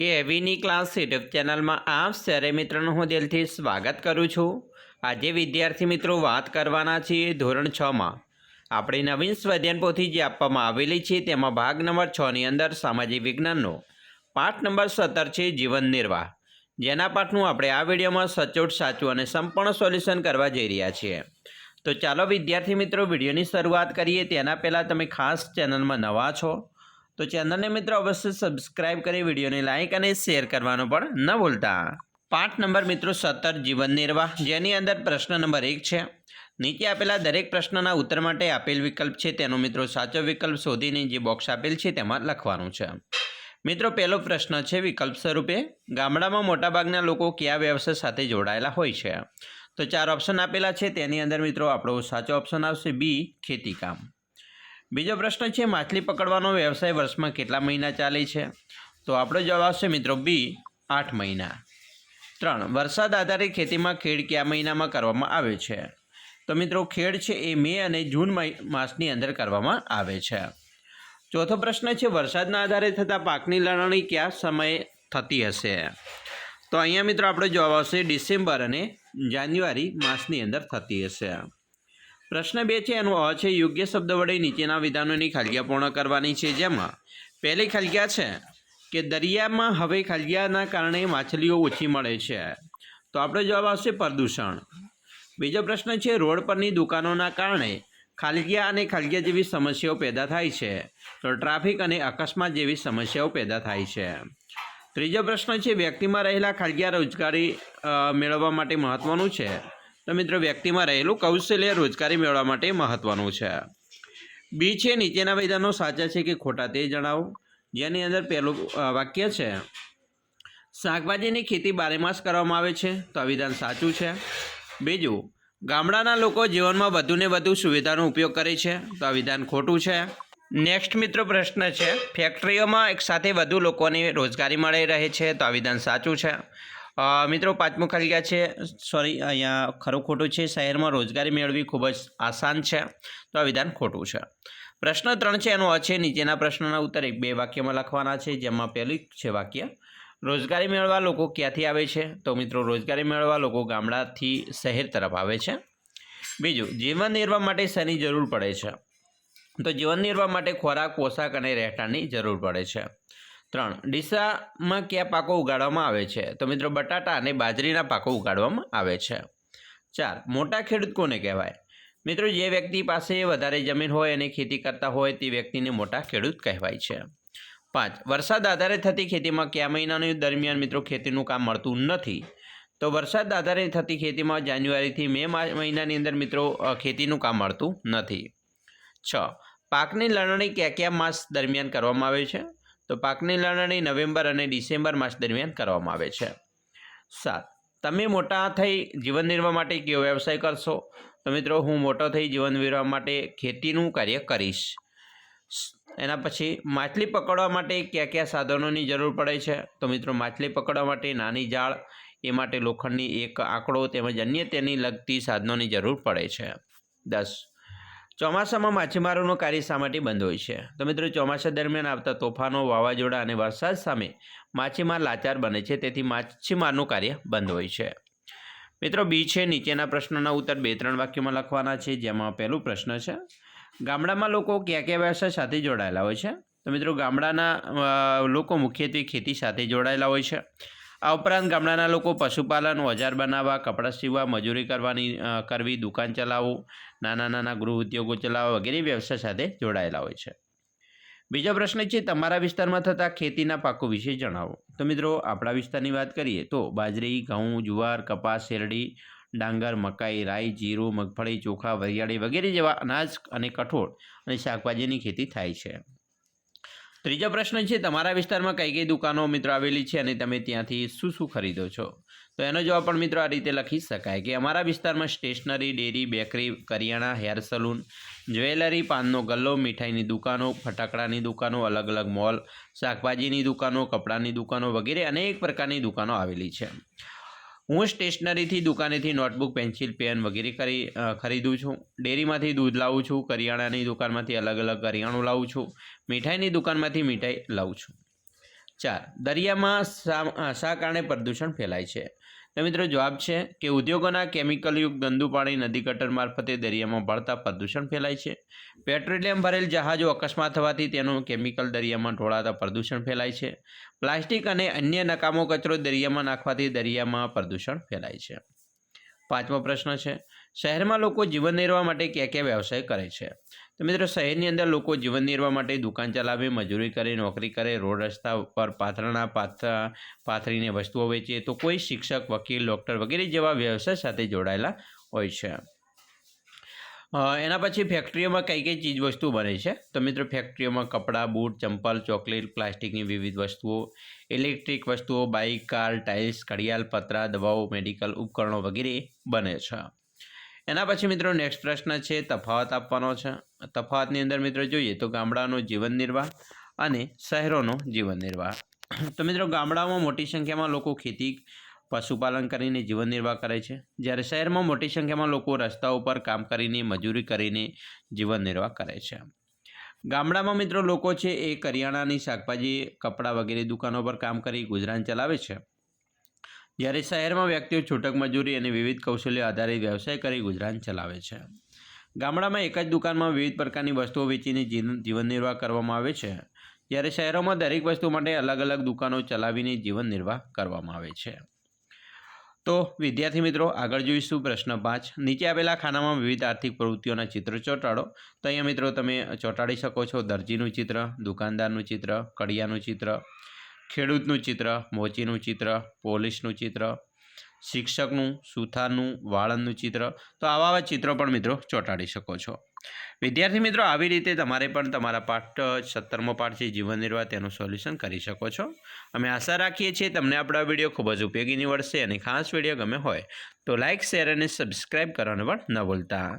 કે એવીની class YouTube ચેનલમાં આપ સરે મિત્રોનું હું દિલથી સ્વાગત કરું છું. આજે વિદ્યાર્થી મિત્રો વાત કરવાના છીએ ધોરણ છમાં આપણી નવીન સ્વાધ્યાયન પોથી જે આપવામાં આવેલી છે તેમાં ભાગ નંબર છની અંદર સામાજિક વિજ્ઞાનનો પાઠ નંબર સત્તર છે જીવન નિર્વાહ. જેના પાઠનું આપણે આ વિડીયોમાં સચોટ, સાચું અને સંપૂર્ણ સોલ્યુશન કરવા જઈ રહ્યા છીએ. તો ચાલો વિદ્યાર્થી મિત્રો વિડીયોની શરૂઆત કરીએ. તેના પહેલાં તમે ખાસ ચેનલમાં નવા છો. તો ચેનલને મિત્રો અવશ્ય સબસ્ક્રાઇબ કરી વિડીયોને લાઇક અને શેર કરવાનો પણ ન ભૂલતા. પાઠ નંબર મિત્રો સત્તર, જીવન નિર્વાહ. જેની અંદર પ્રશ્ન નંબર એક છે. નીચે આપેલા દરેક પ્રશ્નના ઉત્તર માટે આપેલ વિકલ્પ છે. તેનો મિત્રો સાચો વિકલ્પ શોધીને જે બોક્સ આપેલ છે તેમાં લખવાનું છે. મિત્રો, પહેલો પ્રશ્ન છે વિકલ્પ સ્વરૂપે ગામડામાં મોટાભાગના લોકો કયા વ્યવસાય સાથે જોડાયેલા હોય છે? તો ચાર ઓપ્શન આપેલા છે. તેની અંદર મિત્રો આપણો સાચો ઓપ્શન આવશે. બી, ખેતીકામ. બીજો પ્રશ્ન છે, માછલી પકડવાનો વ્યવસાય વર્ષમાં કેટલા મહિના ચાલે છે? તો આપણો જવાબ આવશે મિત્રો બી, આઠ મહિના. ત્રણ, વરસાદ આધારિત ખેતીમાં ખેડ કયા મહિનામાં કરવામાં આવે છે? તો મિત્રો ખેડ છે એ મે અને જૂન માસની અંદર કરવામાં આવે છે. ચોથો પ્રશ્ન છે, વરસાદના આધારે થતા પાકની લણણી કયા સમયે થતી હશે? તો અહીંયા મિત્રો આપણો જવાબ આવશે ડિસેમ્બર અને જાન્યુઆરી માસની અંદર થતી હશે. પ્રશ્ન બે છે, એનો અ છે યોગ્ય શબ્દ વડે નીચેના વિધાનોની ખાલિયા પૂર્ણ કરવાની છે. જેમાં, પહેલી ખાલિયા છે કે દરિયામાં હવે ખાલિયાના કારણે માછલીઓ ઓછી મળે છે. તો આપણો જવાબ આવશે પ્રદૂષણ. બીજો પ્રશ્ન છે, રોડ પરની દુકાનોના કારણે ખાલગીયા અને ખાલગીયા જેવી સમસ્યાઓ પેદા થાય છે. તો ટ્રાફિક અને અકસ્માત જેવી સમસ્યાઓ પેદા થાય છે. ત્રીજો પ્રશ્ન છે, વ્યક્તિમાં રહેલા ખાલગીયા રોજગારી મેળવવા માટે મહત્ત્વનું છે. તો મિત્રો, વ્યક્તિમાં રહેલું કૌશલ્ય રોજગારી મેળવવા માટે મહત્વનું છે. બી છે, નીચેના વિધાનો સાચા છે કે ખોટા તે જણાવો. જેની અંદર પહેલું વાક્ય છે, શાકભાજીની ખેતી બારેમાસ કરવામાં આવે છે, તો આ વિધાન સાચું છે. બીજું, ગામડાના લોકો જીવનમાં વધુને વધુ સુવિધાનો ઉપયોગ કરે છે, તો આ વિધાન ખોટું છે. નેક્સ્ટ મિત્રો, પ્રશ્ન છે, ફેક્ટરીઓમાં એકસાથે વધુ લોકોને રોજગારી મળી રહે છે, તો આ વિધાન સાચું છે. મિત્રો, પાંચમું ખાલી ગયા છે. સોરી અહીંયા ખરું ખોટું છે. શહેરમાં રોજગારી મેળવી ખૂબ જ આસાન છે. તો આ વિધાન ખોટું છે. પ્રશ્ન ત્રણ છે, એનો અ નીચેના પ્રશ્નના ઉત્તર એક બે વાક્યમાં લખવાના છે, જેમાં પહેલું છે વાક્ય, રોજગારી મેળવવા લોકો ક્યાંથી આવે છે? તો મિત્રો, રોજગારી મેળવવા લોકો ગામડાથી શહેર તરફ આવે છે. બીજું, જીવન નિર્વાહ માટે શેની જરૂર પડે છે? તો જીવન નિર્વાહ માટે ખોરાક, પોશાક અને રહેઠાણની જરૂર પડે છે. ત્રણ. ડીસામાં કયા પાકો ઉગાડવામાં આવે છે? તો મિત્રો બટાટા અને બાજરીના પાકો ઉગાડવામાં આવે છે. ચાર. મોટા ખેડૂત કોને કહેવાય? મિત્રો જે વ્યક્તિ પાસે વધારે જમીન હોય અને ખેતી કરતા હોય તે વ્યક્તિને મોટા ખેડૂત કહેવાય છે. પાંચ. વરસાદ આધારે થતી ખેતીમાં કયા મહિનાની દરમિયાન મિત્રો ખેતીનું કામ મળતું નથી? તો વરસાદ આધારે થતી ખેતીમાં જાન્યુઆરીથી મે મહિનાની અંદર મિત્રો ખેતીનું કામ મળતું નથી. છ. પાકની લણણી કયા કયા માસ દરમિયાન કરવામાં આવે છે? તો પાકની લણણી નવેમ્બર અને ડિસેમ્બર માસ દરમિયાન કરવામાં આવે છે. સાત, તમે મોટા થઈ જીવન નિર્વાહ માટે કયો વ્યવસાય કરશો? તો મિત્રો, હું મોટો થઈ જીવન નિર્વાહ માટે ખેતીનું કાર્ય કરીશ. એના પછી, માછલી પકડવા માટે કયા કયા સાધનોની જરૂર પડે છે? તો મિત્રો, માછલી પકડવા માટે નાની જાળ, એ માટે લોખંડની એક આંકડો તેમજ અન્ય તેની લગતી સાધનોની જરૂર પડે છે. દસ ચોમાસામાં માછીમારોનું કાર્ય શા માટે બંધ હોય છે? તો મિત્રો, ચોમાસા દરમિયાન આવતા તોફાનો, વાવાઝોડા અને વરસાદ સામે માછીમાર લાચાર બને છે, તેથી માછીમારનું કાર્ય બંધ હોય છે. મિત્રો, બી છે, નીચેના પ્રશ્નોના ઉત્તર બે ત્રણ વાક્યોમાં લખવાના છે, જેમાં પહેલું પ્રશ્ન છે, ગામડામાં લોકો કયા કયા વ્યવસાય સાથે જોડાયેલા હોય છે? તો મિત્રો, ગામડાના લોકો મુખ્યત્વે ખેતી સાથે જોડાયેલા હોય છે. આ ઉપરાંત ગામડાના લોકો પશુપાલન, ઓજાર બનાવવા, કપડાં સીવવા, મજૂરી કરવાની કરવી, દુકાન ચલાવવું, નાના નાના ગૃહ ઉદ્યોગો ચલાવવા વગેરે વ્યવસાય સાથે જોડાયેલા હોય છે. બીજો પ્રશ્ન છે, તમારા વિસ્તારમાં થતા ખેતીના પાકો વિશે જણાવો. તો મિત્રો, આપણા વિસ્તારની વાત કરીએ તો બાજરી, ઘઉં, જુવાર, કપાસ, શેરડી, ડાંગર, મકાઈ, રાઈ, જીરું, મગફળી, ચોખા, વરિયાળી વગેરે જેવા અનાજ અને કઠોળ અને શાકભાજીની ખેતી થાય છે. ત્રીજો પ્રશ્ન છે, તમારા વિસ્તારમાં કઈ કઈ દુકાનો મિત્રો આવેલી છે અને તમે ત્યાંથી શું શું ખરીદો છો? તો એનો જવાબ પણ મિત્રો આ રીતે લખી શકાય કે અમારા વિસ્તારમાં સ્ટેશનરી, ડેરી, બેકરી, કરિયાણા, હેર સલૂન, જ્વેલરી, પાનનો ગલ્લો, મીઠાઈની દુકાનો, ફટાકડાની દુકાનો, અલગ અલગ મોલ, શાકભાજીની દુકાનો, કપડાની દુકાનો વગેરે અનેક પ્રકારની દુકાનો આવેલી છે. હું સ્ટેશનરીથી દુકાનેથી નોટબુક, પેન્સિલ, પેન વગેરે કરી ખરીદું છું. ડેરીમાંથી દૂધ લાવું છું, કરિયાણાની દુકાનમાંથી અલગ અલગ કરિયાણું લાવું છું. મીઠાઈની દુકાનમાંથી મીઠાઈ લાવું છું. ચાર, દરિયામાં શા શા કારણે પ્રદૂષણ ફેલાય છે. તો મિત્રો જવાબ છે કે ઉદ્યોગોના કેમિકલયુક્ત ગંદુ પાણી નદી ગટર મારફતે દરિયામાં ભળતા પ્રદૂષણ ફેલાય છે. પેટ્રોલિયમ ભરેલ જહાજો અકસ્માત થવાથી તેનું કેમિકલ દરિયામાં ઢોળાતા પ્રદૂષણ ફેલાય છે. પ્લાસ્ટિક અને અન્ય નકામો કચરો દરિયામાં નાખવાથી દરિયામાં પ્રદૂષણ ફેલાય છે. પાંચમો પ્રશ્ન છે, શહેરમાં લોકો જીવન નિર્વાહ માટે કયા કયા વ્યવસાય કરે છે? તો મિત્રો શહેરની અંદર લોકો જીવન નિર્વાહ માટે દુકાન ચલાવે, મજૂરી કરે, નોકરી કરે, રોડ રસ્તા પર પાથરણા પાથરા પાથરીને વસ્તુઓ વેચે. તો કોઈ શિક્ષક, વકીલ, ડૉક્ટર વગેરે જેવા વ્યવસાય સાથે જોડાયેલા હોય છે. એના પછી ફેક્ટરીઓમાં કઈ કઈ ચીજ વસ્તુ બને છે? તો મિત્રો ફેક્ટરીઓમાં કપડાં, બૂટ, ચંપલ, ચોકલેટ, પ્લાસ્ટિકની વિવિધ વસ્તુઓ, ઇલેક્ટ્રિક વસ્તુઓ, બાઇક, કાર, ટાઇલ્સ, ઘડિયાળ, પતરા, દવાઓ, મેડિકલ ઉપકરણો વગેરે બને છે. એના પછી મિત્રો નેક્સ્ટ પ્રશ્ન છે, તફાવત આપવાનો છે. તફાવતની અંદર મિત્રો જોઈએ તો ગામડાનો જીવન નિર્વાહ અને શહેરોનો જીવન નિર્વાહ. તો મિત્રો ગામડામાં મોટી સંખ્યામાં લોકો ખેતી, પશુપાલન કરીને જીવન નિર્વાહ કરે છે. જ્યારે શહેરમાં મોટી સંખ્યામાં લોકો રસ્તા ઉપર કામ કરીને, મજૂરી કરીને જીવન નિર્વાહ કરે છે. ગામડામાં મિત્રો લોકો છે એ કરિયાણાની શાકભાજી, કપડાં વગેરે દુકાનો પર કામ કરી ગુજરાન ચલાવે છે. જ્યારે શહેરમાં વ્યક્તિઓ છૂટક મજૂરી અને વિવિધ કૌશલ્ય આધારિત વ્યવસાય કરી ગુજરાન ચલાવે છે. ગામડામાં એક જ દુકાનમાં વિવિધ પ્રકારની વસ્તુઓ વેચીને જીવન નિર્વાહ કરવામાં આવે છે. જ્યારે શહેરોમાં દરેક વસ્તુ માટે અલગ અલગ દુકાનો ચલાવીને જીવન નિર્વાહ કરવામાં આવે છે. તો વિદ્યાર્થી મિત્રો, આગળ જોઈશું પ્રશ્ન પાંચ. નીચે આપેલા ખાનામાં વિવિધ આર્થિક પ્રવૃત્તિઓના ચિત્ર ચોંટાડો. તો અહીંયા મિત્રો તમે ચોંટાડી શકો છો દરજીનું ચિત્ર, દુકાનદારનું ચિત્ર, કડિયાનું ચિત્ર ખેડૂતનું ચિત્ર, મોચીનું ચિત્ર, પોલીસનું ચિત્ર, શિક્ષકનું, સુથારનું, વાળંદનું ચિત્ર. તો આવા આવા ચિત્રો પણ મિત્રો ચોંટાડી શકો છો. વિદ્યાર્થી મિત્રો, આવી રીતે તમારે પણ તમારા પાઠ, સત્તરમો પાઠ છે, જીવન નિર્વાહ તેનું સોલ્યુશન કરી શકો છો. અમે આશા રાખીએ છીએ તમને આપણો વીડિયો ખૂબ જ ઉપયોગી નીવડશે અને ખાસ વીડિયો ગમે હોય તો લાઇક શેર અને સબસ્ક્રાઈબ કરવાનું પણ ન ભૂલતા.